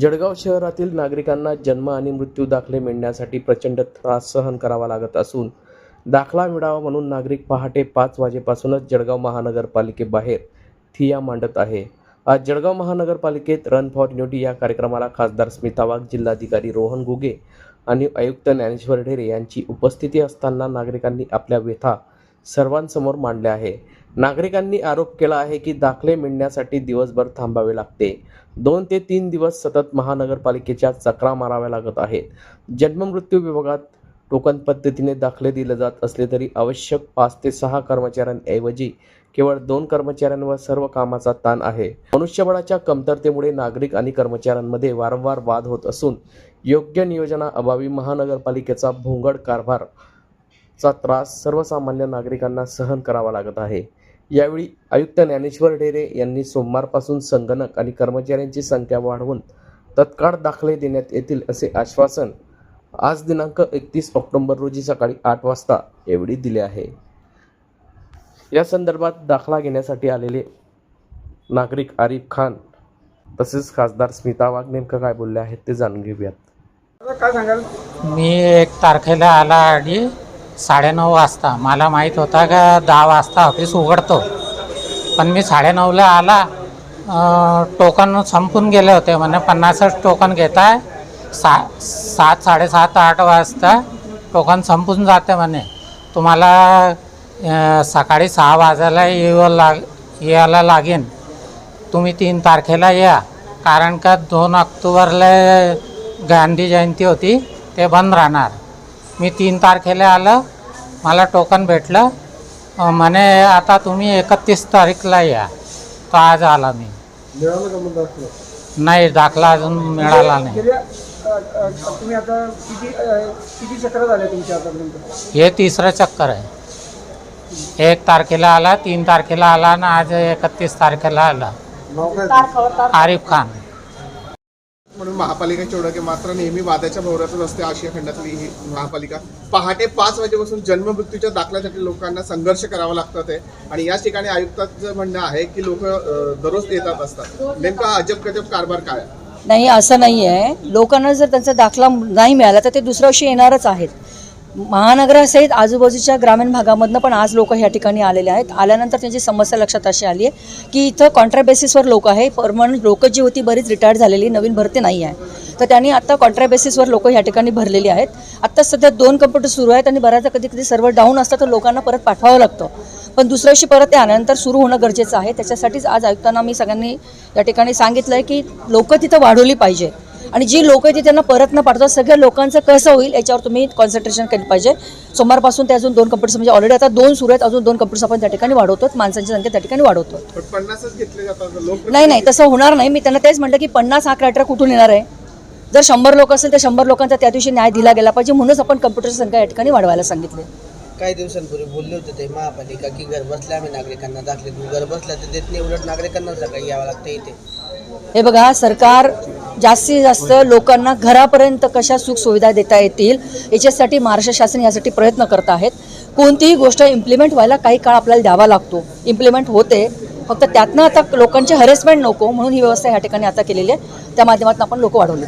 जळगाव शहरातील नागरिकांना जन्म आणि मृत्यू दाखले मिळण्यासाठी प्रचंड त्रास सहन करावा लागत असून दाखला मिळावा म्हणून नागरिक पहाटे पाच वाजेपासूनच जळगाव महानगरपालिकेबाहेर थिया मांडत आहे. आज जळगाव महानगरपालिकेत रन फॉर युनिटी या कार्यक्रमाला खासदार स्मिता वाघ जिल्हाधिकारी रोहन गुगे आणि आयुक्त ज्ञानेश्वर ढेरे यांची उपस्थिती असताना नागरिकांनी आपल्या व्यथा सर्वांसमोर मांडल्या आहे नागरिकांनी आरोप केला आहे की दाखले मिळण्यासाठी दिवसभर थांबावे लागते. दोन ते तीन दिवस सतत महानगरपालिकेच्या चक्रा माराव्या लागत आहेत. जन्ममृत्यू विभागात टोकन पद्धतीने दाखले दिले जात असले तरी आवश्यक पाच ते सहा कर्मचाऱ्यांऐवजी केवळ दोन कर्मचाऱ्यांवर सर्व कामाचा ताण आहे. मनुष्यबळाच्या कमतरतेमुळे नागरिक आणि कर्मचाऱ्यांमध्ये वारंवार वाद होत असून योग्य नियोजनाअभावी महानगरपालिकेचा भोंगड कारभार चा त्रास सर्वसामान्य नागरिकांना सहन करावा लागत आहे. यावेळी आयुक्त ज्ञानेश्वर ढेरे यांनी सोमवारपासून संगणक आणि कर्मचाऱ्यांची संख्या वाढवून तत्काळ दाखले देण्यात येतील असे आश्वासन आज दिनांक एकतीस ऑक्टोबर रोजी सकाळी आठ वाजता एवढी दिले आहे. या संदर्भात दाखला घेण्यासाठी आलेले नागरिक आरिफ खान तसेच खासदार स्मिता वाघ नेमकं काय बोलले आहेत ते जाणून घेऊयात. काय सांगाल? मी एक तारखेला आला आणि साडेनऊ वाजता. मला माहीत होता का दहा वाजता ऑफिस उघडतो. पण मी साडेनऊला आला. टोकन संपून गेले होते. म्हणे पन्नासच टोकन घेत. आहे सा सात साडेसात आठ वाजता टोकन संपून जाते म्हणे. तुम्हाला सकाळी सहा वाजायला येऊ लाग यायला लागेन. तुम्ही तीन तारखेला या. कारण का दोन ऑक्टोबरला गांधी जयंती होती. ते बंद राहणार. मी तीन तारखेला आलं. मला टोकन भेटलं. म्हणे आता तुम्ही एकतीस तारीखला या. तर आज आला मी. मिळालं का मग दाखलं? नाही दाखला अजून मिळाला नाही. गेल्या अ, अ, तुम्ही आता किती अ, किती चक्र झाले तुमच्या आतापर्यंत? हे तिसरं चक्कर आहे. एक तारखेला आला तीन तारखेला आला आणि आज एकतीस तारखेला आला. नाव काय? आरिफ खान. म्हणून महापालिका ओळख मात्र नेहमी वादाच्या भोवऱ्यातच असते आशिया खंडातली ही महापालिका. पहाटे पाच वाजेपासून जन्ममृत्यूच्या दाखल्यासाठी लोकांना संघर्ष करावा लागतात आहे आणि याच ठिकाणी आयुक्ताचं म्हणणं आहे की लोक दररोज येतात असतात. नेमका अजब गजब कारभार काय नाही असं नाही आहे लोकांना जर त्यांचा दाखला नाही मिळाला तर ते दुसऱ्या वर्षी येणारच आहेत. महानगरासहित आजूबाजूच्या ग्रामीण भागामधनं पण आज लोक ह्या ठिकाणी आलेले आहेत. आल्यानंतर त्यांची समस्या लक्षात अशी आली आहे की इथं कॉन्ट्रॅक्ट बेसिसवर लोक आहे. परमनंट लोक जी होती बरीच रिटायर्ड झालेली नवीन भरती नाही आहे. तर त्यांनी आत्ता कॉन्ट्रॅक्ट बेसिसवर लोक ह्या ठिकाणी भरलेली आहेत. आत्ता सध्या दोन कम्प्युटर सुरू आहेत आणि बऱ्याचदा कधी कधी सर्व डाऊन असतात तर लोकांना परत पाठवावं लागतं. पण दुसऱ्या दिवशी परत ते आल्यानंतर सुरू होणं गरजेचं आहे. त्याच्यासाठीच आज आयुक्तांना मी सगळ्यांनी या ठिकाणी सांगितलं आहे की लोकं तिथं वाढवली पाहिजे. आणि जी लोक ती त्यांना परत न पाठवता सगळ्या लोकांचं कसं होईल याच्यावर तुम्ही कॉन्सन्ट्रेशन केलं पाहिजे. सोमवारपासून ते अजून दोन कम्प्युटर्स म्हणजे ऑलरेडी आता दोन सुरू आहेत अजून दोन कम्प्युटर्स आपण त्या ठिकाणी वाढवतो माणसांची संख्या त्या ठिकाणी वाढवतो पण पन्नासच घेतले जातात लोक नाही नाही तसं होणार नाही. मी त्यांना तेच म्हटलं की पन्नास हा क्रायटेरिया कुठून येणार आहे? जर शंभर लोक असेल तर शंभर लोकांचा त्या दिवशी न्याय दिला गेला पाहिजे म्हणूनच आपण कम्प्युटरची संख्या या ठिकाणी वाढवायला सांगितले. काही दिवसांपूर्वी बोलले होते ते महापालिका की घर बसल्या आम्ही नागरिकांना दाखले घर बसल्या तर देत नाही उलट नागरिकांना सकाळी यावं लागतं इथे. हे बघा सरकार जास्तीत जास्त लोकांना घरापर्यंत कशा सुख सुविधा देता येतील याच्यासाठी महाराष्ट्र शासन यासाठी प्रयत्न करत आहेत. कोणतीही गोष्ट इम्प्लिमेंट व्हायला काही काळ आपल्याला द्यावा लागतो. इम्प्लिमेंट होते. फक्त त्यातनं आता लोकांचे हरेसमेंट नको म्हणून ही व्यवस्था या ठिकाणी आता केलेली आहे. त्या माध्यमातून आपण लोक वाढवले.